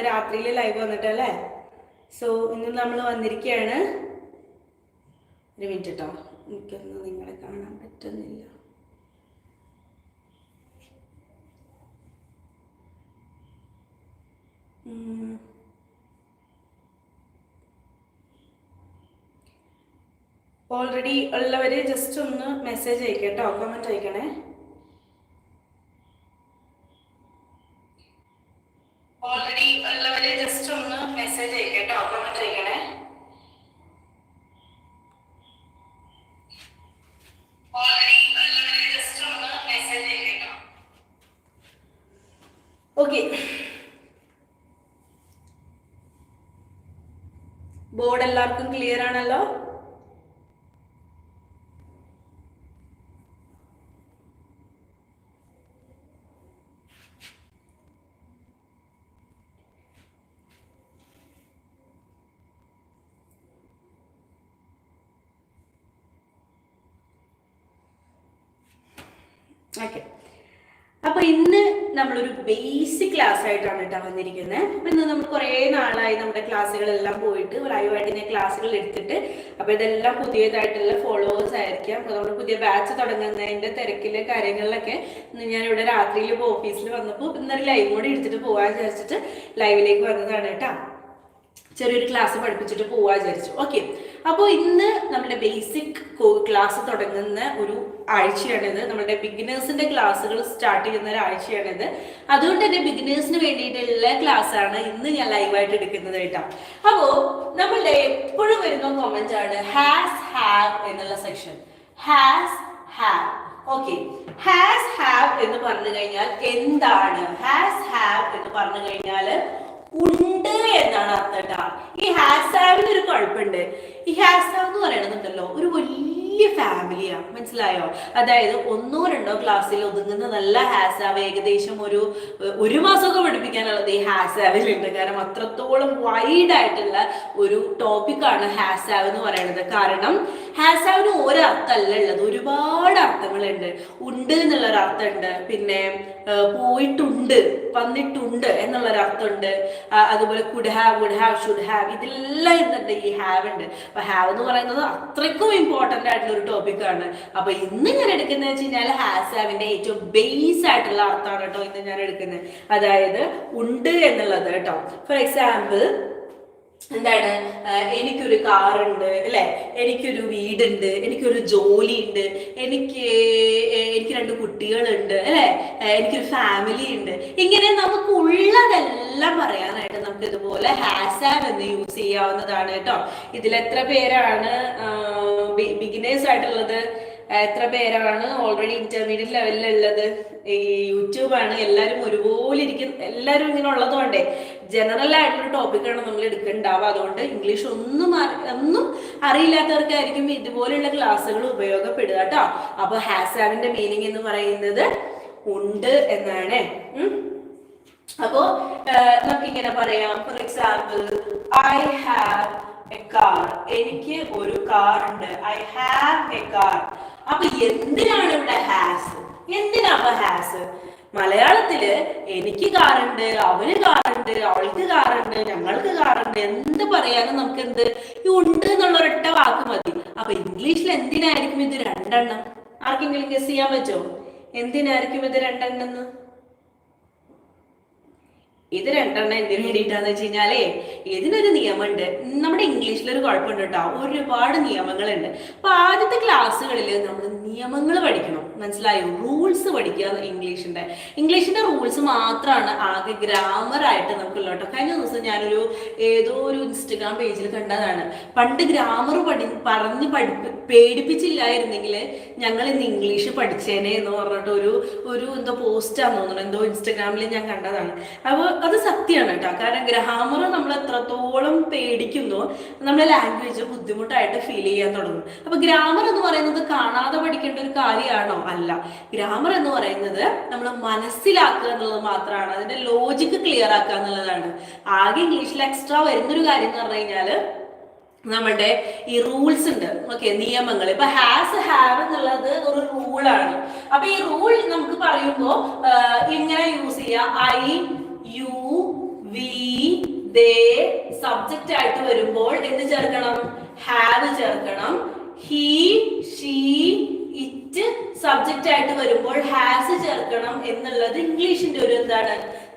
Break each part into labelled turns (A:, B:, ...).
A: ഇന്നലെ രാത്രിയിൽ live വന്നിട്ടല്ലേ? So ഇന്ന് നമ്മൾ വന്നിരിക്കുകയാണ് ഒരു മിനിറ്റ് കേട്ടോ എനിക്കൊന്ന് നിങ്ങളെ കാണാൻ പറ്റുന്നില്ല. ഓൾറെഡി ഉള്ളവര് ജസ്റ്റ് ഒന്ന് മെസ്സേജ് അയക്കാം കേട്ടോ കമന്റ് അയക്കണേ. ഓൾറെഡി ഉള്ളവര് ജസ്റ്റ് ഒന്ന് മെസ്സേജ് അയക്കട്ടോ കേട്ടോ കമന്റ് അയക്കണേ ഓക്കെ ബോർഡ് എല്ലാവർക്കും ക്ലിയർ ആണല്ലോ? ഓക്കെ അപ്പൊ ഇന്ന് നമ്മളൊരു ബേസിക് ക്ലാസ് ആയിട്ടാണ് കേട്ടോ വന്നിരിക്കുന്നത് അപ്പൊ ഇന്ന് നമ്മൾ കുറേ നാളായി നമ്മുടെ ക്ലാസ്സുകളെല്ലാം പോയിട്ട് ലൈവായിട്ട് ഞാൻ ക്ലാസ്സുകൾ എടുത്തിട്ട് അപ്പൊ ഇതെല്ലാം പുതിയതായിട്ടുള്ള ഫോളോവേഴ്സ് ആയിരിക്കാം. അപ്പൊ നമ്മൾ പുതിയ ബാച്ച് തുടങ്ങുന്നതിന്റെ തിരക്കിലെ കാര്യങ്ങളിലൊക്കെ ഇന്ന് ഞാൻ ഇവിടെ രാത്രിയിൽ ഓഫീസിൽ വന്നപ്പോൾ ഇന്നൊരു ലൈവ് കൂടി എടുത്തിട്ട് പോകാൻ വിചാരിച്ചിട്ട് ലൈവിലേക്ക് വന്നതാണ് കേട്ടോ. ചെറിയൊരു ക്ലാസ് പഠിപ്പിച്ചിട്ട് പോവാ വിചാരിച്ചു. ഓക്കെ അപ്പോൾ ഇന്ന് നമ്മുടെ ബേസിക് ക്ലാസ് തുടങ്ങുന്ന ഒരു ആഴ്ചയാണിത്. നമ്മുടെ ബിഗിനേഴ്സിന്റെ ക്ലാസ്സുകൾ സ്റ്റാർട്ട് ചെയ്യുന്ന ഒരു ആഴ്ചയാണിത് അതുകൊണ്ട് തന്നെ ബിഗിനേഴ്സിന് വേണ്ടിയിട്ടുള്ള ക്ലാസ് ആണ് ഇന്ന് ഞാൻ ലൈവായിട്ട് എടുക്കുന്നത് കേട്ടോ. അപ്പോ നമ്മളുടെ എപ്പോഴും വരുന്ന കോമന്റ് ആണ് ഹാസ് ഹാവ് എന്നുള്ള section has have okay has have എന്ന് പറഞ്ഞു കഴിഞ്ഞാൽ എന്താണ്? ഹാസ് ഹാവ് എന്ന് പറഞ്ഞു കഴിഞ്ഞാൽ ഉണ്ട് എന്നാണ് അർത്ഥം ഈ ഹാസ് ഹാവിന് ഒരു കുഴപ്പമുണ്ട്. ഈ ഹാസ് ഹാവ് എന്ന് പറയണമെന്നുണ്ടല്ലോ ഒരു വലിയ ഫാമിലിയാ മനസ്സിലായോ? അതായത് ഒന്നോ രണ്ടോ ക്ലാസ്സിൽ ഒതുങ്ങുന്ന നല്ല ഹാസ് ഹാവ് ഏകദേശം ഒരു ഒരു മാസമൊക്കെ പഠിപ്പിക്കാനുള്ളത് ഈ ഹാസ് ഉണ്ട് കാരണം അത്രത്തോളം വൈഡ് ആയിട്ടുള്ള ഒരു ടോപ്പിക്കാണ് ഹാസാവ് എന്ന് പറയുന്നത്. കാരണം ഹാസ് ഹാവിന് ഒരർത്ഥമല്ല ഉള്ളത്. ഒരുപാട് അർത്ഥങ്ങളുണ്ട്. ഉണ്ട് എന്നുള്ള ഒരു അർത്ഥമുണ്ട് പിന്നെ പോയിട്ടുണ്ട് വന്നിട്ടുണ്ട് എന്നുള്ള ഒരു അർത്ഥമുണ്ട് അതുപോലെ could have would have should have ഇതെല്ലാം എന്തുണ്ട്? ഈ ഹാവ് ഉണ്ട്. അപ്പൊ ഹാവ് എന്ന് പറയുന്നത് അത്രയ്ക്കും ഇമ്പോർട്ടന്റ് ആയിട്ടുള്ള ഒരു ടോപ്പിക്കാണ് അപ്പൊ ഇന്ന് ഞാൻ എടുക്കുന്നത് വെച്ച് കഴിഞ്ഞാൽ ഹാസ് ഹാവിന്റെ ഏറ്റവും ബേസ് ആയിട്ടുള്ള അർത്ഥമാണ് കേട്ടോ ഇന്ന് ഞാൻ എടുക്കുന്നത്. അതായത് ഉണ്ട് എന്നുള്ളത് കേട്ടോ. ഫോർ എക്സാമ്പിൾ എന്താണ്? എനിക്കൊരു കാറുണ്ട് അല്ലെ? എനിക്കൊരു വീടുണ്ട് എനിക്കൊരു ജോലി ഉണ്ട് എനിക്ക് എനിക്ക് രണ്ട് കുട്ടികളുണ്ട് അല്ലെ? എനിക്കൊരു ഫാമിലി ഉണ്ട് ഇങ്ങനെ നമുക്ക് ഉള്ളതെല്ലാം പറയാനായിട്ട് നമുക്ക് ഇതുപോലെ ഹാസാവ് എന്ന് യൂസ് ചെയ്യാവുന്നതാണ് കേട്ടോ. ഇതിൽ എത്ര പേരാണ് ബിഗിനേഴ്സ് ആയിട്ടുള്ളത്? എത്ര പേരാണ് ഓൾറെഡി ഇന്റർമീഡിയറ്റ് ലെവലിലുള്ളത് ഈ യൂട്യൂബാണ് എല്ലാവരും ഒരുപോലെ ഇരിക്കും എല്ലാവരും ഇങ്ങനെ ഉള്ളതുകൊണ്ടേ ജനറൽ ആയിട്ടുള്ള ടോപ്പിക്കാണ് നമ്മൾ എടുക്കണ്ടാവുക. അതുകൊണ്ട് ഇംഗ്ലീഷ് ഒന്നും ഒന്നും അറിയില്ലാത്തവർക്കായിരിക്കും ഇതുപോലെയുള്ള ക്ലാസ്സുകൾ ഉപയോഗപ്പെടുക കേട്ടോ. അപ്പൊ ഹാസാവിന്റെ മീനിങ് എന്ന് പറയുന്നത് ഉണ്ട് എന്നാണ്. അപ്പോ നമുക്ക് ഇങ്ങനെ പറയാം. For example I have a car എനിക്ക് ഒരു കാർ ഉണ്ട്. ഐ ഹാവ് എ കാർ അപ്പൊ എന്തിനാണ് ഇവിടെ ഹാസ്? എന്തിനാ അപ്പൊ ഹാസ്? മലയാളത്തിൽ എനിക്ക് കാറുണ്ട് അവന് കാറുണ്ട് അവൾക്ക് കാറുണ്ട് ഞങ്ങൾക്ക് കാറുണ്ട് എന്ത് പറയാനും നമുക്ക് എന്ത് ഈ ഉണ്ട് എന്നുള്ള ഒരൊറ്റ വാക്ക് മതി. അപ്പൊ ഇംഗ്ലീഷിൽ എന്തിനായിരിക്കും ഇത് രണ്ടെണ്ണം? ആർക്കെങ്കിലും ഗസ് ചെയ്യാൻ പറ്റുമോ എന്തിനായിരിക്കും ഇത് രണ്ടെണ്ണം ഇത് രണ്ടെണ്ണം എന്തിനു വേണ്ടിയിട്ടാന്ന് വെച്ച് കഴിഞ്ഞാലേ ഇതിനൊരു നിയമമുണ്ട് നമ്മുടെ ഇംഗ്ലീഷിൽ ഒരു കുഴപ്പമുണ്ട് കേട്ടോ. ഒരുപാട് നിയമങ്ങളുണ്ട്. അപ്പൊ ആദ്യത്തെ ക്ലാസ്സുകളിൽ നമ്മൾ നിയമങ്ങൾ പഠിക്കണം. മനസ്സിലായോ? റൂൾസ് പഠിക്കുക ഇംഗ്ലീഷിന്റെ ഇംഗ്ലീഷിന്റെ റൂൾസ് മാത്രമാണ് ആകെ ഗ്രാമർ ആയിട്ട് നമുക്കുള്ള കഴിഞ്ഞ ദിവസം ഞാനൊരു ഏതോ ഒരു ഇൻസ്റ്റഗ്രാം പേജിൽ കണ്ടതാണ്. പണ്ട് ഗ്രാമർ പഠി പറഞ്ഞ് പഠി പേടിപ്പിച്ചില്ലായിരുന്നെങ്കിൽ ഞങ്ങൾ ഇന്ന് ഇംഗ്ലീഷ് പഠിച്ചേനെ എന്ന് പറഞ്ഞിട്ട് ഒരു ഒരു എന്തോ പോസ്റ്റാന്ന് തോന്നുന്നു. എന്തോ ഇൻസ്റ്റഗ്രാമിൽ ഞാൻ കണ്ടതാണ്. അപ്പോൾ അത് സത്യമാണ് കേട്ടോ. കാരണം ഗ്രാമർ നമ്മൾ എത്രത്തോളം പേടിക്കുന്നു നമ്മുടെ ലാംഗ്വേജ് ബുദ്ധിമുട്ടായിട്ട് ഫീൽ ചെയ്യാൻ തുടങ്ങും. അപ്പൊ ഗ്രാമർ എന്ന് പറയുന്നത് കാണാതെ പഠിക്കേണ്ട ഒരു കാര്യമാണോ? അല്ല ഗ്രാമർ എന്ന് പറയുന്നത് നമ്മൾ മനസ്സിലാക്കുക എന്നുള്ളത് മാത്രമാണ്. അതിന്റെ ലോജിക്ക് ക്ലിയർ ആക്കുക എന്നുള്ളതാണ്. ആകെ ഇംഗ്ലീഷിൽ എക്സ്ട്രാ വരുന്നൊരു കാര്യം എന്ന് പറഞ്ഞു കഴിഞ്ഞാൽ നമ്മുടെ ഈ റൂൾസ് ഉണ്ട്. ഓക്കെ നിയമങ്ങൾ. ഇപ്പൊ ഹാസ് ഹാവ് എന്നുള്ളത് ഒരു റൂളാണ് അപ്പൊ ഈ റൂൾ നമുക്ക് പറയുമ്പോൾ ഇങ്ങനെ യൂസ് ചെയ്യാം. I you we they subject ആയിട്ട് വരുമ്പോൾ എന്ത് ചേർക്കണം? ഹാവ് ചേർക്കണം. ഹി ഷീ സബ്ജക്റ്റ് ആയിട്ട് വരുമ്പോൾ ഹാസ് ചേർക്കണം എന്നുള്ളത് ഇംഗ്ലീഷിന്റെ ഒരു എന്താണ്?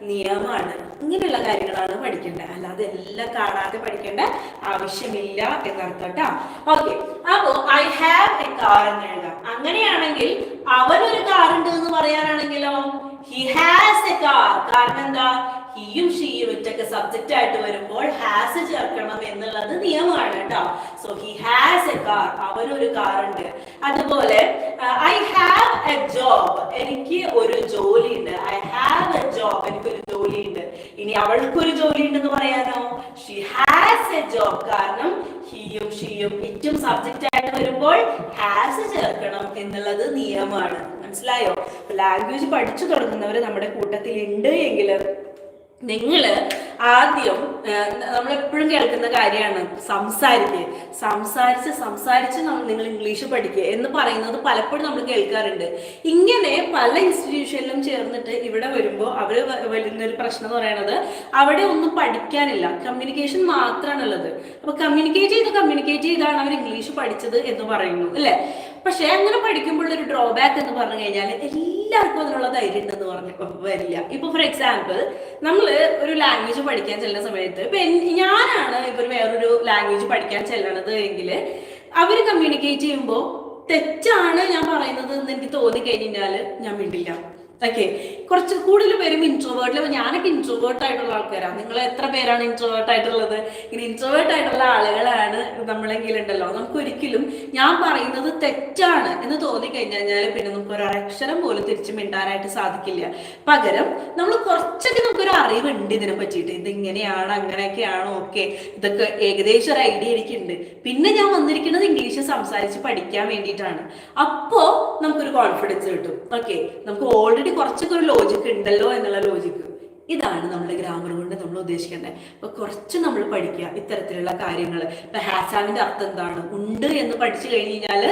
A: നിയമമാണ്. ഇങ്ങനെയുള്ള കാര്യങ്ങളാണ് പഠിക്കേണ്ടത്. അല്ലാതെ എല്ലാം കാണാതെ പഠിക്കേണ്ട ആവശ്യമില്ല എന്നർത്ഥം കേട്ടോ ഓക്കെ അപ്പോ ഐ ഹാവ് എ കാർ എന്ന് എഴുതാം. അങ്ങനെയാണെങ്കിൽ അവനൊരു കാർ ഉണ്ട് എന്ന് പറയാനാണെങ്കിലോ? ഹി ഹാസ് എ കാർ കാരണം എന്താ? ഹിയും ഷീയും ഇറ്റൊക്കെ സബ്ജക്റ്റ് ആയിട്ട് വരുമ്പോൾ ഹാസ് ചേർക്കണം എന്നുള്ളത് നിയമമാണ് കേട്ടോ so he has a car അവനൊരു കാർ ഉണ്ട്. അതുപോലെ ഐ ഹാവ് എ ജോബ് എനിക്ക് ഒരു ജോലി ഉണ്ട് ഐ ഹാവ് എ ജോബ് എനിക്കൊരു ജോലി ഉണ്ട് ഇനി അവൾക്കൊരു ജോലി ഉണ്ടെന്ന് പറയാനോ? ഷി ഹാസ് എ ജോബ് കാരണം ഹിയും ഷീയും ഇറ്റും സബ്ജക്റ്റ് ആയിട്ട് വരുമ്പോൾ ഹാസ് ചേർക്കണം എന്നുള്ളത് നിയമമാണ്. മനസ്സിലായോ? ലാംഗ്വേജ് പഠിച്ചു തുടങ്ങുന്നവർ നമ്മുടെ കൂട്ടത്തിൽ ഉണ്ട് എങ്കിൽ നിങ്ങൾ ആദ്യം നമ്മൾ എപ്പോഴും കേൾക്കുന്ന കാര്യമാണ് സംസാരിക്കുക സംസാരിച്ച് സംസാരിച്ച് നമ്മൾ നിങ്ങൾ ഇംഗ്ലീഷ് പഠിക്കുക എന്ന് പറയുന്നത് പലപ്പോഴും നമ്മൾ കേൾക്കാറുണ്ട്. ഇങ്ങനെ പല ഇൻസ്റ്റിറ്റ്യൂഷനിലും ചേർന്നിട്ട് ഇവിടെ വരുമ്പോൾ അവർ വരുന്നൊരു പ്രശ്നം എന്ന് പറയുന്നത് അവിടെ ഒന്നും പഠിക്കാനില്ല. കമ്മ്യൂണിക്കേഷൻ മാത്രമാണുള്ളത് അപ്പൊ കമ്മ്യൂണിക്കേറ്റ് ചെയ്ത് കമ്മ്യൂണിക്കേറ്റ് ചെയ്താണ് അവർ ഇംഗ്ലീഷ് പഠിച്ചത് എന്ന് പറയുന്നു അല്ലേ? പക്ഷെ അങ്ങനെ പഠിക്കുമ്പോൾ ഒരു ഡ്രോബാക്ക് എന്ന് പറഞ്ഞു കഴിഞ്ഞാൽ എല്ലാവർക്കും അതിനുള്ള ധൈര്യം ഉണ്ടെന്ന് പറഞ്ഞപ്പോൾ വരില്ല. ഇപ്പൊ ഫോർ എക്സാമ്പിൾ നമ്മൾ ഒരു ലാംഗ്വേജ് പഠിക്കാൻ ചെല്ലുന്ന സമയത്ത് ഇപ്പൊ ഞാനാണ് ഇപ്പൊ വേറൊരു ലാംഗ്വേജ് പഠിക്കാൻ ചെല്ലണത് എങ്കിൽ അവർ കമ്മ്യൂണിക്കേറ്റ് ചെയ്യുമ്പോൾ തെറ്റാണ് ഞാൻ പറയുന്നത് എന്ന് എനിക്ക് തോന്നി കഴിഞ്ഞാൽ ഞാൻ മിണ്ടില്ല. ഓക്കെ കുറച്ച് കൂടുതൽ പേരും ഇൻട്രോവേർട്ടിൽ ഞാനൊക്കെ ഇൻട്രോവേർട്ട് ആയിട്ടുള്ള ആൾക്കാരാണ് നിങ്ങൾ എത്ര പേരാണ് ഇൻട്രോവേർട്ട് ആയിട്ടുള്ളത്? ഇങ്ങനെ ഇൻട്രോവേർട്ട് ആയിട്ടുള്ള ആളുകളാണ് നമ്മളെങ്കിലും ഉണ്ടല്ലോ നമുക്ക് ഒരിക്കലും ഞാൻ പറയുന്നത് തെറ്റാണ് എന്ന് തോന്നി കഴിഞ്ഞാൽ പിന്നെ നമുക്ക് ഒരു അക്ഷരം പോലും തിരിച്ചു മിണ്ടാനായിട്ട് സാധിക്കില്ല. പകരം നമ്മൾ കുറച്ചൊക്കെ നമുക്കൊരു അറിവുണ്ട് ഇതിനെ പറ്റിയിട്ട്. ഇത് ഇങ്ങനെയാണ് അങ്ങനെയൊക്കെയാണോ ഓക്കെ ഇതൊക്കെ ഏകദേശം ഒരു ഐഡിയ എനിക്കുണ്ട്. പിന്നെ ഞാൻ വന്നിരിക്കുന്നത് ഇംഗ്ലീഷ് സംസാരിച്ച് പഠിക്കാൻ വേണ്ടിയിട്ടാണ്. അപ്പോ നമുക്കൊരു കോൺഫിഡൻസ് കിട്ടും. ഓക്കെ നമുക്ക് ഓൾറെഡി കുറച്ചൊക്കെ ഒരു ലോജിക്ക് ഉണ്ടല്ലോ എന്നുള്ള ലോജിക്ക് ഇതാണ് നമ്മുടെ ഗ്രാമർ കൊണ്ട് നമ്മൾ ഉദ്ദേശിക്കേണ്ടത് അപ്പൊ കുറച്ച് നമ്മൾ പഠിക്കുക ഇത്തരത്തിലുള്ള കാര്യങ്ങൾ. ഇപ്പൊ ഹാസാവിന്റെ അർത്ഥം എന്താണ്? ഉണ്ട് എന്ന് പഠിച്ചു കഴിഞ്ഞ് കഴിഞ്ഞാൽ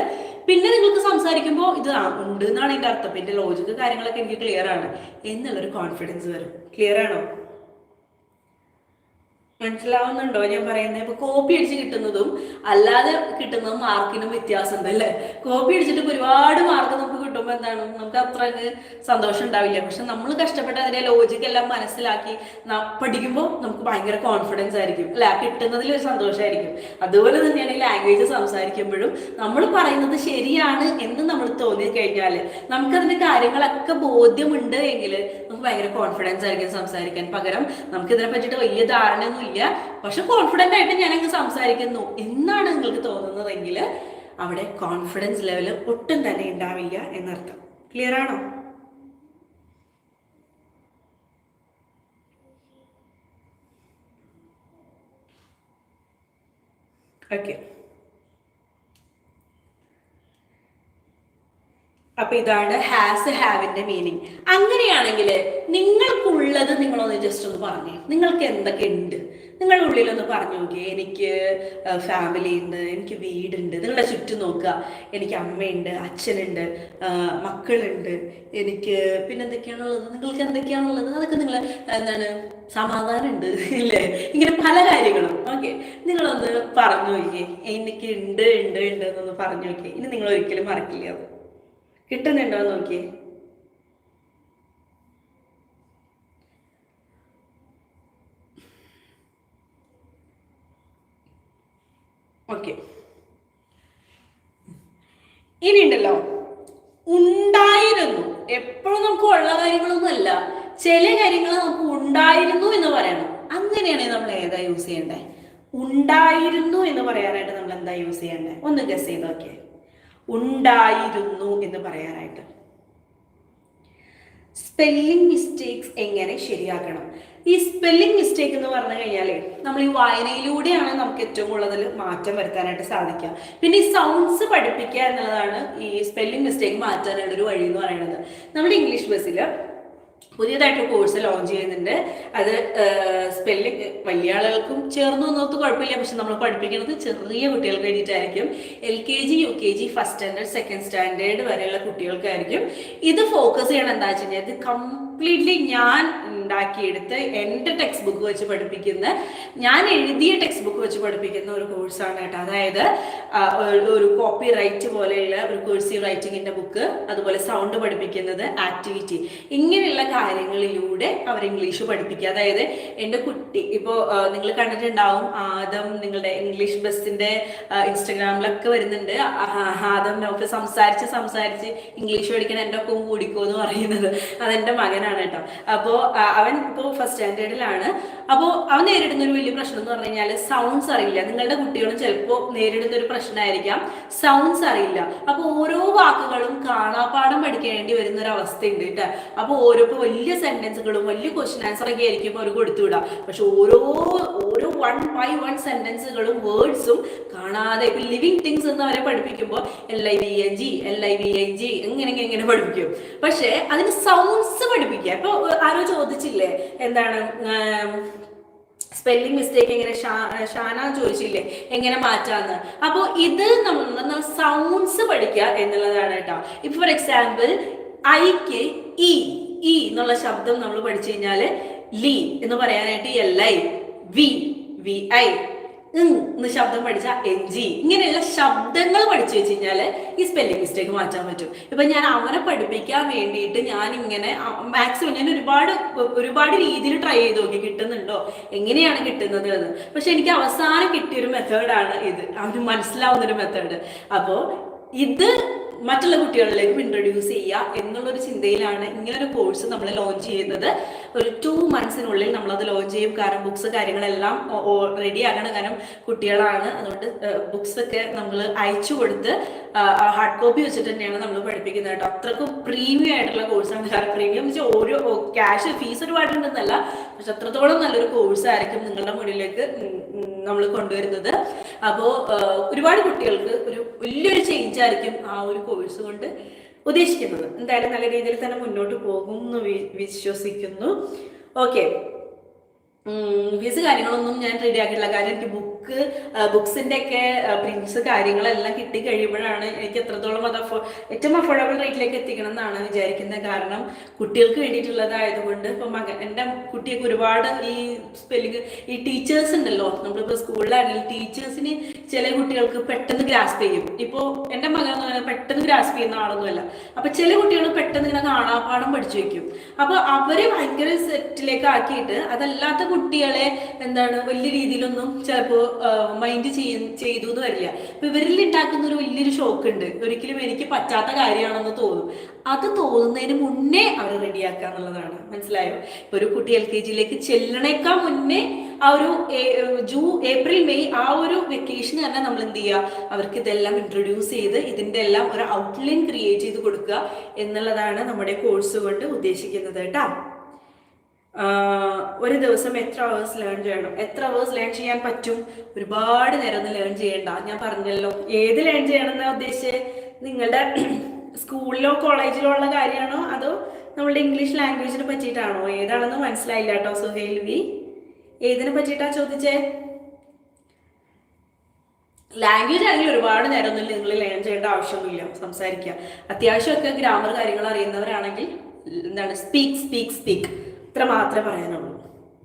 A: പിന്നെ നിങ്ങൾക്ക് സംസാരിക്കുമ്പോൾ ഇത് ഉണ്ട് എന്നാണ് എന്റെ അർത്ഥം. പിന്നെ ലോജിക്ക് കാര്യങ്ങളൊക്കെ എനിക്ക് ക്ലിയർ ആണ്. എന്നുള്ളൊരു കോൺഫിഡൻസ് വരും. ക്ലിയർ ആണോ? മനസ്സിലാവുന്നുണ്ടോ? ഞാൻ പറയുന്നത് ഇപ്പൊ കോപ്പി അടിച്ച് കിട്ടുന്നതും അല്ലാതെ കിട്ടുന്നതും മാർക്കിനും വ്യത്യാസമുണ്ട് അല്ലേ കോപ്പി അടിച്ചിട്ട് ഒരുപാട് മാർക്ക് നമുക്ക് കിട്ടുമ്പോൾ എന്താണ്? നമുക്ക് അത്ര സന്തോഷം ഉണ്ടാവില്ല. പക്ഷെ നമ്മൾ കഷ്ടപ്പെട്ട് അതിന്റെ ലോജിക് എല്ലാം മനസ്സിലാക്കി പഠിക്കുമ്പോൾ നമുക്ക് ഭയങ്കര കോൺഫിഡൻസ് ആയിരിക്കും അല്ലെ? കിട്ടുന്നതിൽ ഒരു സന്തോഷമായിരിക്കും അതുപോലെ തന്നെയാണ് ഈ ലാംഗ്വേജ് സംസാരിക്കുമ്പോഴും നമ്മൾ പറയുന്നത് ശരിയാണ് എന്ന് നമ്മൾ തോന്നി കഴിഞ്ഞാൽ നമുക്കതിന്റെ കാര്യങ്ങളൊക്കെ ബോധ്യമുണ്ട് എങ്കിൽ നമുക്ക് ഭയങ്കര കോൺഫിഡൻസ് ആയിരിക്കും സംസാരിക്കാൻ. പകരം നമുക്ക് ഇതിനെ പറ്റിയിട്ട് വലിയ ധാരണയൊന്നും ഇല്ല. പക്ഷെ കോൺഫിഡന്റ് ആയിട്ട് ഞാനങ്ങ് സംസാരിക്കുന്നു. എന്നാണ് നിങ്ങൾക്ക് തോന്നുന്നതെങ്കിൽ അവിടെ കോൺഫിഡൻസ് ലെവൽ ഒട്ടും തന്നെ ഉണ്ടാവില്ല എന്നർത്ഥം. ക്ലിയർ ആണോ? ഓക്കെ അപ്പൊ ഇതാണ് ഹാസ് ഹാവിന്റെ മീനിങ് അങ്ങനെയാണെങ്കിൽ നിങ്ങൾക്കുള്ളത് നിങ്ങളൊന്ന് ജസ്റ്റ് ഒന്ന് പറഞ്ഞേ. നിങ്ങൾക്ക് എന്തൊക്കെ ഉണ്ട്? നിങ്ങളുടെ ഉള്ളിലൊന്ന് പറഞ്ഞു നോക്കിയേ. എനിക്ക് ഫാമിലി ഉണ്ട് എനിക്ക് വീടുണ്ട്. നിങ്ങളുടെ ചുറ്റും നോക്കുക. എനിക്ക് അമ്മയുണ്ട് അച്ഛനുണ്ട് മക്കളുണ്ട് എനിക്ക് പിന്നെ എന്തൊക്കെയാണുള്ളത്? നിങ്ങൾക്ക് എന്തൊക്കെയാണുള്ളത്? അതൊക്കെ നിങ്ങൾ എന്താണ് സമാധാനമുണ്ട് ഇല്ലേ? ഇങ്ങനെ പല കാര്യങ്ങളും. ഓക്കെ. നിങ്ങളൊന്ന് പറഞ്ഞു നോക്കിയേ. എനിക്ക് ഉണ്ട് ഉണ്ട് ഉണ്ട് എന്നൊന്ന് പറഞ്ഞു നോക്കിയേ. ഇനി നിങ്ങൾ ഒരിക്കലും മറക്കില്ല കിട്ടുന്നുണ്ടോ നോക്കിയേ. ഓക്കെ. ഇനി ഉണ്ടല്ലോ ഉണ്ടായിരുന്നു. എപ്പോഴും നമുക്ക് ഉള്ള കാര്യങ്ങളൊന്നും അല്ല. ചില കാര്യങ്ങൾ നമുക്ക് ഉണ്ടായിരുന്നു എന്ന് പറയണം. അങ്ങനെയാണെങ്കിൽ നമ്മൾ ഏതാ യൂസ് ചെയ്യേണ്ടത് ഉണ്ടായിരുന്നു എന്ന് പറയാനായിട്ട് നമ്മൾ എന്താ യൂസ് ചെയ്യേണ്ടത് ഒന്ന് ഗസ് ചെയ്ത് നോക്കിയേ. ഉണ്ടായിരുന്നു എന്ന് പറയാനായിട്ട്. സ്പെല്ലിംഗ് മിസ്റ്റേക്സ് എങ്ങനെ ശരിയാക്കണം? ഈ സ്പെല്ലിംഗ് മിസ്റ്റേക്ക് എന്ന് പറഞ്ഞു കഴിഞ്ഞാൽ നമ്മൾ ഈ വായനയിലൂടെയാണ് നമുക്ക് ഏറ്റവും കൂടുതൽ മാറ്റം വരുത്താനായിട്ട് സാധിക്കുക. പിന്നെ ഈ സൗണ്ട്സ് പഠിപ്പിക്കുക എന്നുള്ളതാണ് ഈ സ്പെല്ലിംഗ് മിസ്റ്റേക്ക് മാറ്റാനുള്ള ഒരു വഴി എന്ന് പറയുന്നത്. നമ്മുടെ ഇംഗ്ലീഷ് ബസ്സിൽ പുതിയതായിട്ട് കോഴ്സ് ലോഞ്ച് ചെയ്യുന്നുണ്ട്. അത് സ്പെല്ലിംഗ് വലിയ ആളുകൾക്കും ചേർന്നു കുഴപ്പമില്ല. പക്ഷെ നമ്മൾ പഠിപ്പിക്കുന്നത് ചെറിയ കുട്ടികൾക്ക് വേണ്ടിയിട്ടായിരിക്കും. L K G U K G first standard second standard വരെയുള്ള കുട്ടികൾക്കായിരിക്കും. ഇത് ഫോക്കസ് ചെയ്യണം എന്താ വെച്ച് കഴിഞ്ഞാൽ ഇത് കംപ്ലീറ്റ്ലി ഞാൻ ഉണ്ടാക്കിയെടുത്ത് എന്റെ ടെക്സ്റ്റ് ബുക്ക് വെച്ച് പഠിപ്പിക്കുന്ന ഞാൻ എഴുതിയ ടെക്സ്റ്റ് ബുക്ക് വെച്ച് പഠിപ്പിക്കുന്ന ഒരു കോഴ്സാണ് കേട്ടോ. അതായത് ഒരു- കോപ്പി റൈറ്റ് പോലെയുള്ള ഒരു കോഴ്സീവ് റൈറ്റിങ്ങിന്റെ ബുക്ക് അതുപോലെ സൗണ്ട് പഠിപ്പിക്കുന്നത് ആക്ടിവിറ്റി ഇങ്ങനെയുള്ള കാര്യങ്ങളിലൂടെ അവർ ഇംഗ്ലീഷ് പഠിപ്പിക്കുക. അതായത് എന്റെ കുട്ടി ഇപ്പോൾ നിങ്ങൾ കണ്ടിട്ടുണ്ടാവും ആദം നിങ്ങളുടെ ഇംഗ്ലീഷ് ബസ്സിന്റെ ഇൻസ്റ്റഗ്രാമിലൊക്കെ വരുന്നുണ്ട്. ആദം നമുക്ക് സംസാരിച്ച് സംസാരിച്ച് ഇംഗ്ലീഷ് പഠിക്കണം എന്റെ ഒപ്പം കൂടിക്കോ എന്ന് പറയുന്നത്. അതെന്റെ മകനാണ്. കേട്ടോ. അപ്പോൾ അവൻ ഇപ്പോ ഫസ്റ്റ് സ്റ്റാൻഡേർഡിലാണ് അപ്പോൾ അവൻ നേരിടുന്ന ഒരു വലിയ പ്രശ്നം എന്ന് പറഞ്ഞു കഴിഞ്ഞാൽ സൗണ്ട്സ് അറിയില്ല. നിങ്ങളുടെ കുട്ടികളും ചിലപ്പോൾ നേരിടുന്ന ഒരു പ്രശ്നമായിരിക്കാം. സൗണ്ട്സ് അറിയില്ല. അപ്പോൾ ഓരോ വാക്കുകളും കാണാപ്പാടം പഠിക്കേണ്ടി വരുന്ന ഒരു അവസ്ഥയുണ്ട് കേട്ടോ അപ്പോൾ ഓരോ ഇപ്പോൾ വലിയ സെന്റൻസുകളും വലിയ ക്വസ്റ്റ്യൻ ആൻസർ ഒക്കെ ആയിരിക്കും അവർ കൊടുത്തുവിടാം പക്ഷെ ഓരോ ഓരോ വൺ ബൈ വൺ സെന്റൻസുകളും വേർഡ്സും കാണാതെ ഇപ്പൊ ലിവിങ് തിങ്സ് എന്ന് അവരെ പഠിപ്പിക്കുമ്പോൾ L I V N G L I V N G ഇങ്ങനെ ഇങ്ങനെ പഠിപ്പിക്കും. പക്ഷേ അതിന് സൗണ്ട്സ് പഠിപ്പിക്കുക. ഇപ്പൊ ആരോ ചോദിച്ചില്ലേ? എന്താണ് സ്പെല്ലിംഗ് മിസ്റ്റേക്ക് എങ്ങനെ ഷാന ചോദിച്ചില്ലേ? എങ്ങനെ മാറ്റാന്ന്? അപ്പോൾ ഇത് നമ്മൾ സൗണ്ട്സ് പഠിക്കുക എന്നുള്ളതാണ് കേട്ടോ. ഇപ്പൊ ഫോർ എക്സാമ്പിൾ ഐക്ക് ഇ ഇ എന്നുള്ള ശബ്ദം നമ്മൾ പഠിച്ചു കഴിഞ്ഞാൽ ലി എന്ന് പറയാനായിട്ട് L I V V I എന്ന് ശബ്ദം പഠിച്ച എൻ ജി ഇങ്ങനെയുള്ള ശബ്ദങ്ങൾ പഠിച്ചു വെച്ച് കഴിഞ്ഞാൽ ഈ സ്പെല്ലിംഗ് മിസ്റ്റേക്ക് മാറ്റാൻ പറ്റും. ഇപ്പൊ ഞാൻ അവനെ പഠിപ്പിക്കാൻ വേണ്ടിയിട്ട് ഞാൻ ഇങ്ങനെ മാക്സിമം ഞാൻ ഒരുപാട് ഒരുപാട് രീതിയിൽ ട്രൈ ചെയ്ത് നോക്കി. കിട്ടുന്നുണ്ടോ? എങ്ങനെയാണ് കിട്ടുന്നത് എന്ന്. പക്ഷെ എനിക്ക് അവസാനം കിട്ടിയൊരു മെത്തേഡാണ് ഇത്. അവന് മനസ്സിലാവുന്ന ഒരു മെത്തേഡ് അപ്പോൾ ഇത് മറ്റുള്ള കുട്ടികളിലേക്കും ഇൻട്രൊഡ്യൂസ് ചെയ്യുക എന്നുള്ളൊരു ചിന്തയിലാണ് ഇങ്ങനൊരു കോഴ്സ് നമ്മൾ ലോഞ്ച് ചെയ്യുന്നത്. ഒരു ടു മന്ത്സിനുള്ളിൽ നമ്മളത് ലോഞ്ച് ചെയ്യും. കാരണം ബുക്സ് കാര്യങ്ങളെല്ലാം റെഡി ആകണം കാരണം കുട്ടികളാണ്. അതുകൊണ്ട് ബുക്സ് ഒക്കെ നമ്മൾ അയച്ചു കൊടുത്ത് ഹാർഡ് കോപ്പി വെച്ചിട്ട് തന്നെയാണ് നമ്മൾ പഠിപ്പിക്കുന്നത് കേട്ടോ. അത്രക്കും പ്രീമിയം ആയിട്ടുള്ള കോഴ്സാണ് കാരണം പ്രീമിയം വെച്ചാൽ ഓരോ ക്യാഷ് ഫീസ് ഒരുപാടുണ്ടെന്നല്ല. പക്ഷെ അത്രത്തോളം നല്ലൊരു കോഴ്സ് ആയിരിക്കും നിങ്ങളുടെ മുന്നിലേക്ക് നമ്മൾ കൊണ്ടുവരുന്നത്. അപ്പോൾ ഒരുപാട് കുട്ടികൾക്ക് ഒരു വലിയൊരു ചേഞ്ച് ആയിരിക്കും ആ ഒരു കോഴ്സ് കൊണ്ട് ഉദ്ദേശിക്കുന്നത്. എന്തായാലും നല്ല രീതിയിൽ തന്നെ മുന്നോട്ട് പോകും എന്ന് വിശ്വസിക്കുന്നു. ഓക്കെ ഫീസ് കാര്യങ്ങളൊന്നും ഞാൻ റെഡി ആക്കിയിട്ടില്ല. എനിക്ക് ബുക്ക് ബുക്സിന്റെ ഒക്കെ പ്രിന്റ്സ് കാര്യങ്ങളെല്ലാം കിട്ടി കഴിയുമ്പോഴാണ് എനിക്ക് എത്രത്തോളം അത് അഫോ ഏറ്റവും അഫോർഡബിൾ റേറ്റിലേക്ക് എത്തിക്കണം എന്നാണ് വിചാരിക്കുന്നത്. കാരണം കുട്ടികൾക്ക് വേണ്ടിയിട്ടുള്ളതായതുകൊണ്ട് ഇപ്പൊ മകൻ എന്റെ കുട്ടിയൊക്കെ ഒരുപാട് ഈ സ്പെല്ലിങ് ഈ ടീച്ചേഴ്സ് ഉണ്ടല്ലോ. നമ്മളിപ്പോൾ സ്കൂളിലാണെങ്കിൽ ടീച്ചേഴ്സിന് ചില കുട്ടികൾക്ക് പെട്ടെന്ന് ഗ്രാസ്പ് ചെയ്യും. ഇപ്പോ എന്റെ മകൻ എന്ന് പെട്ടെന്ന് ഗ്രാസ്പ് ചെയ്യുന്ന ആളൊന്നുമല്ല. അപ്പൊ ചില കുട്ടികൾ പെട്ടെന്ന് ഇങ്ങനെ കാണാപ്പാടം പഠിച്ചു വെക്കും. അപ്പൊ അവരെ ഭയങ്കര സെറ്റിലേക്ക് ആക്കിയിട്ട് അതല്ലാത്ത കുട്ടികളെ എന്താണ് വലിയ രീതിയിലൊന്നും ചിലപ്പോൾ മൈൻഡ് ചെയ്യ ചെയ്തു എന്ന് വരില്ല. അപ്പൊ ഇവരിൽ ഉണ്ടാക്കുന്ന ഒരു വലിയൊരു ഷോക്ക് ഉണ്ട് ഒരിക്കലും എനിക്ക് പറ്റാത്ത കാര്യമാണെന്ന് തോന്നും. അത് തോന്നുന്നതിന് മുന്നേ അവർ റെഡിയാക്കുക എന്നുള്ളതാണ്. മനസ്സിലായോ? ഇപ്പൊ ഒരു കുട്ടി എൽ കെ ജിയിലേക്ക് ചെല്ലണേക്കാൾ മുന്നേ ആ ഒരു ജൂ ഏപ്രിൽ മെയ് ആ ഒരു വെക്കേഷൻ തന്നെ നമ്മൾ എന്ത് ചെയ്യുക അവർക്ക് ഇതെല്ലാം ഇൻട്രൊഡ്യൂസ് ചെയ്ത് ഇതിന്റെ എല്ലാം ഒരു ഔട്ട്ലൈൻ ക്രിയേറ്റ് ചെയ്ത് കൊടുക്കുക എന്നുള്ളതാണ് നമ്മുടെ കോഴ്സ് കൊണ്ട് ഉദ്ദേശിക്കുന്നത് കേട്ടോ. ഒരു ദിവസം എത്ര അവേഴ്സ് ലേൺ ചെയ്യണം? എത്ര അവേഴ്സ് ലേൺ ചെയ്യാൻ പറ്റും? ഒരുപാട് നേരം ഒന്നും ലേൺ ചെയ്യണ്ട. ഞാൻ പറഞ്ഞല്ലോ ഏത് ലേൺ ചെയ്യണം എന്നാ നിങ്ങളുടെ സ്കൂളിലോ കോളേജിലോ ഉള്ള കാര്യമാണോ? അതോ നമ്മളുടെ ഇംഗ്ലീഷ് ലാംഗ്വേജിനെ പറ്റിയിട്ടാണോ? ഏതാണെന്ന് മനസ്സിലായില്ല കേട്ടോ സുഹേൽ വി. ഏതിനെ പറ്റിയിട്ടാ ചോദിച്ചേ? ലാംഗ്വേജ് ആണെങ്കിൽ ഒരുപാട് നേരമൊന്നും നിങ്ങൾ ലേൺ ചെയ്യേണ്ട ആവശ്യമൊന്നുമില്ല സംസാരിക്കുക. അത്യാവശ്യമൊക്കെ ഗ്രാമർ കാര്യങ്ങൾ അറിയുന്നവരാണെങ്കിൽ എന്താണ് സ്പീക്ക് സ്പീക്ക് സ്പീക്ക് ഇത്ര മാത്രമേ പറയാനുള്ളൂ.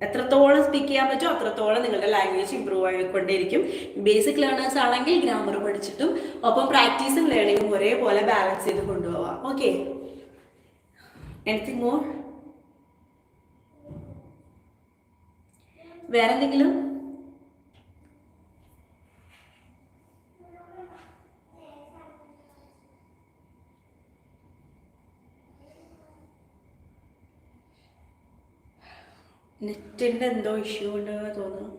A: എത്രത്തോളം സ്പീക്ക് ചെയ്യാൻ പറ്റുമോ അത്രത്തോളം നിങ്ങളുടെ ലാംഗ്വേജ് ഇമ്പ്രൂവ് ആയിക്കൊണ്ടേയിരിക്കും. ബേസിക് ലേണേഴ്സ് ആണെങ്കിൽ ഗ്രാമർ പഠിച്ചിട്ടും ഒപ്പം പ്രാക്ടീസും ലേണിങ്ങും ഒരേപോലെ ബാലൻസ് ചെയ്ത് കൊണ്ടുപോവാം. ഓക്കെ എനിത്തിങ് മോർ വേറെ നെറ്റിന്റെ എന്തോ ഇഷ്യൂ ഉണ്ടെന്ന് തോന്നുന്നു.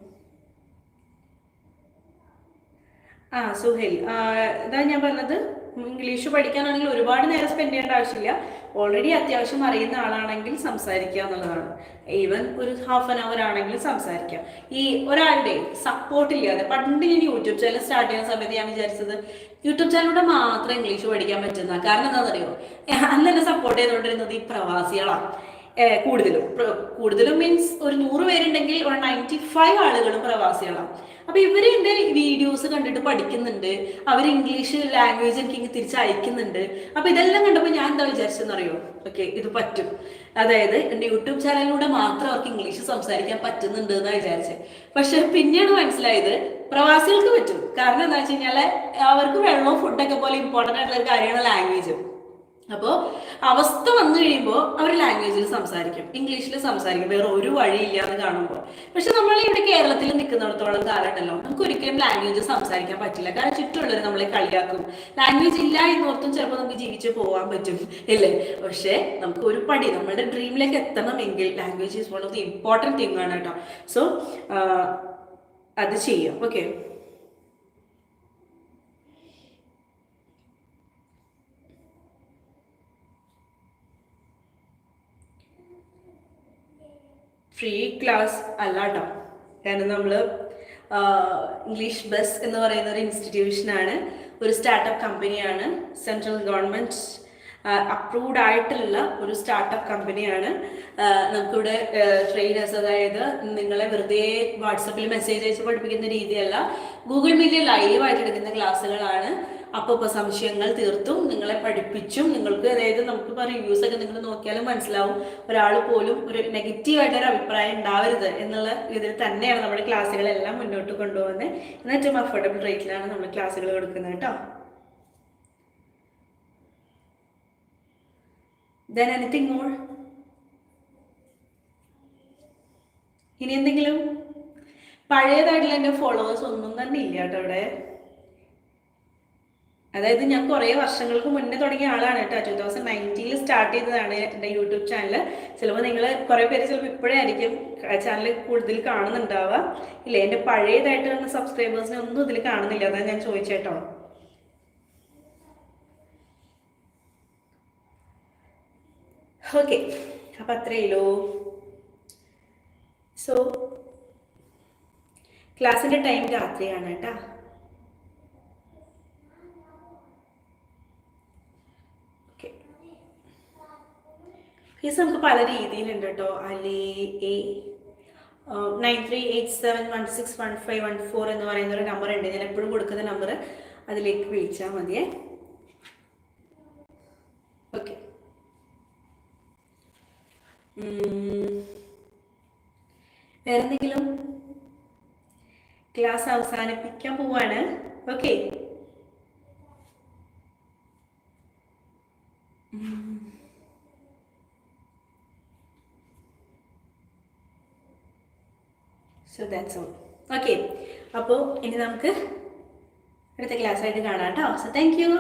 A: ആ സുഹേൽ ഇതാ ഞാൻ പറഞ്ഞത്. ഇംഗ്ലീഷ് പഠിക്കാനാണെങ്കിൽ ഒരുപാട് നേരം സ്പെൻഡ് ചെയ്യേണ്ട ആവശ്യമില്ല. ഓൾറെഡി അത്യാവശ്യം അറിയുന്ന ആളാണെങ്കിൽ സംസാരിക്കുക എന്നുള്ളതാണ്. ഈവൻ ഒരു ഹാഫ് ആൻ അവർ ആണെങ്കിലും സംസാരിക്കാം ഈ ഒരാളുടെ സപ്പോർട്ട് ഇല്ലാതെ പണ്ട് ഞാൻ യൂട്യൂബ് ചാനൽ സ്റ്റാർട്ട് ചെയ്യുന്ന സമയത്ത് ഞാൻ വിചാരിച്ചത് യൂട്യൂബ് ചാനലിലൂടെ മാത്രം ഇംഗ്ലീഷ് പഠിക്കാൻ പറ്റുന്ന. കാരണം എന്താണെന്നറിയോ? അന്ന് എന്നെ സപ്പോർട്ട് ചെയ്തുകൊണ്ടിരുന്നത് ഈ പ്രവാസികളാണ് കൂടുതലും. കൂടുതലും മീൻസ് ഒരു നൂറ് പേരുണ്ടെങ്കിൽ ഒരു നയന്റി ഫൈവ് ആളുകളും പ്രവാസികളാണ് അപ്പൊ ഇവർ എന്റെ വീഡിയോസ് കണ്ടിട്ട് പഠിക്കുന്നുണ്ട്. അവർ ഇംഗ്ലീഷ് ലാംഗ്വേജ് എനിക്ക് തിരിച്ച് അയക്കുന്നുണ്ട് അപ്പൊ ഇതെല്ലാം കണ്ടപ്പോൾ ഞാൻ എന്താ വിചാരിച്ചെന്ന് അറിയോ ഓക്കെ ഇത് പറ്റും. അതായത് എന്റെ യൂട്യൂബ് ചാനലിലൂടെ മാത്രം അവർക്ക് ഇംഗ്ലീഷ് സംസാരിക്കാൻ പറ്റുന്നുണ്ട് എന്നാ വിചാരിച്ചത് പക്ഷെ പിന്നെയാണ് മനസ്സിലായത് പ്രവാസികൾക്ക് പറ്റും. കാരണം എന്താ വെച്ച് കഴിഞ്ഞാൽ അവർക്ക് വെള്ളവും ഫുഡൊക്കെ പോലെ ഇമ്പോർട്ടന്റ് ആയിട്ടുള്ള ഒരു കാര്യമാണ് ലാംഗ്വേജ് അപ്പോൾ അവസ്ഥ വന്നു കഴിയുമ്പോൾ അവർ ലാംഗ്വേജിൽ സംസാരിക്കും. ഇംഗ്ലീഷിൽ സംസാരിക്കും. വേറെ ഒരു വഴിയില്ല എന്ന് കാണുമ്പോൾ. പക്ഷെ നമ്മൾ ഇവിടെ കേരളത്തിൽ നിൽക്കുന്നിടത്തോളം കാലമുണ്ടല്ലോ നമുക്ക് ഒരിക്കലും ലാംഗ്വേജ് സംസാരിക്കാൻ പറ്റില്ല. കാരണം ചുറ്റുമുള്ളവർ നമ്മളെ കളിയാക്കും. ലാംഗ്വേജ് ഇല്ല എന്നോർത്തും ചിലപ്പോൾ നമുക്ക് ജീവിച്ച് പോകാൻ പറ്റും. ഇല്ലേ? പക്ഷേ നമുക്ക് ഒരു പടി നമ്മുടെ ഡ്രീമിലേക്ക് എത്തണമെങ്കിൽ language is one of the important thing ആണ് കേട്ടോ. സോ അത് ചെയ്യാം. ഓക്കെ ഫ്രീ ക്ലാസ് അല്ല കേട്ടോ കാരണം നമ്മൾ ഇംഗ്ലീഷ് ബസ് എന്ന് പറയുന്ന ഒരു ഇൻസ്റ്റിറ്റ്യൂഷനാണ് ഒരു സ്റ്റാർട്ടപ്പ് കമ്പനിയാണ് സെൻട്രൽ ഗവൺമെന്റ് അപ്രൂവ്ഡ് ആയിട്ടുള്ള ഒരു സ്റ്റാർട്ടപ്പ് കമ്പനിയാണ് നമുക്കിവിടെ ട്രെയിനേഴ്സ് അതായത് നിങ്ങളെ വെറുതെ വാട്സപ്പിൽ മെസ്സേജ് അയച്ച് പഠിപ്പിക്കുന്ന രീതിയല്ല ഗൂഗിൾ മീറ്റിൽ ലൈവ് ആയിട്ട് എടുക്കുന്ന ക്ലാസ്സുകളാണ് അപ്പോൾ സംശയങ്ങൾ തീർത്തും നിങ്ങളെ പഠിപ്പിച്ചും നിങ്ങൾക്ക് അതായത് നമുക്കിപ്പോൾ റിവ്യൂസ് ഒക്കെ നിങ്ങൾ നോക്കിയാലും മനസ്സിലാവും. ഒരാൾ പോലും ഒരു നെഗറ്റീവായിട്ടൊരു അഭിപ്രായം ഉണ്ടാവരുത് എന്നുള്ള ഇതിൽ തന്നെയാണ് നമ്മുടെ ക്ലാസ്സുകളെല്ലാം മുന്നോട്ട് കൊണ്ടുപോകുന്നത്. എന്നാൽ ഏറ്റവും അഫോർഡബിൾ റേറ്റിലാണ് നമ്മൾ ക്ലാസ്സുകൾ കൊടുക്കുന്നത് കേട്ടോ. ദെൻ എനിത്തിങ് മോർ ഇനി എന്തെങ്കിലും? പഴയതായിട്ടുള്ള എന്റെ ഫോളോവേഴ്സ് ഒന്നും തന്നെ ഇല്ല കേട്ടോ ഇവിടെ. അതായത് ഞാൻ കുറേ വർഷങ്ങൾക്ക് മുന്നേ തുടങ്ങിയ ആളാണ് കേട്ടോ. ടൂ തൗസൻഡ് നയന്റീനിൽ സ്റ്റാർട്ട് ചെയ്തതാണ് എന്റെ യൂട്യൂബ് ചാനൽ ചിലപ്പോൾ നിങ്ങൾ കുറേ പേര് ചിലപ്പോൾ ഇപ്പോഴേ ആയിരിക്കും ചാനൽ കൂടുതൽ കാണുന്നുണ്ടാവുക. ഇല്ല? എന്റെ പഴയതായിട്ട് വന്ന സബ്സ്ക്രൈബേഴ്സിനെ ഒന്നും ഇതിൽ കാണുന്നില്ല. അതാണ് ഞാൻ ചോദിച്ചേട്ടോ ഓക്കെ അപ്പം അത്രയല്ലോ സോ ക്ലാസ്സിന്റെ ടൈം രാത്രിയാണ് കേട്ടോ ഓക്കെ ഫീസ് നമുക്ക് പല രീതിയിലുണ്ട് കേട്ടോ അല്ലെ A nine three eight seven one six one five one four എന്ന് പറയുന്ന ഒരു നമ്പർ ഉണ്ട്. ഞാൻ എപ്പോഴും കൊടുക്കുന്ന നമ്പർ അതിലേക്ക് വിളിച്ചാൽ മതിയേ ഓക്കെ വേറെന്തെങ്കിലും? ക്ലാസ് അവസാനിപ്പിക്കാൻ പോവാണ്. Okay so that's all okay അപ്പോൾ ഇനി നമുക്ക് അടുത്ത ക്ലാസ്സായിട്ട് കാണാം കേട്ടോ സോ താങ്ക് യു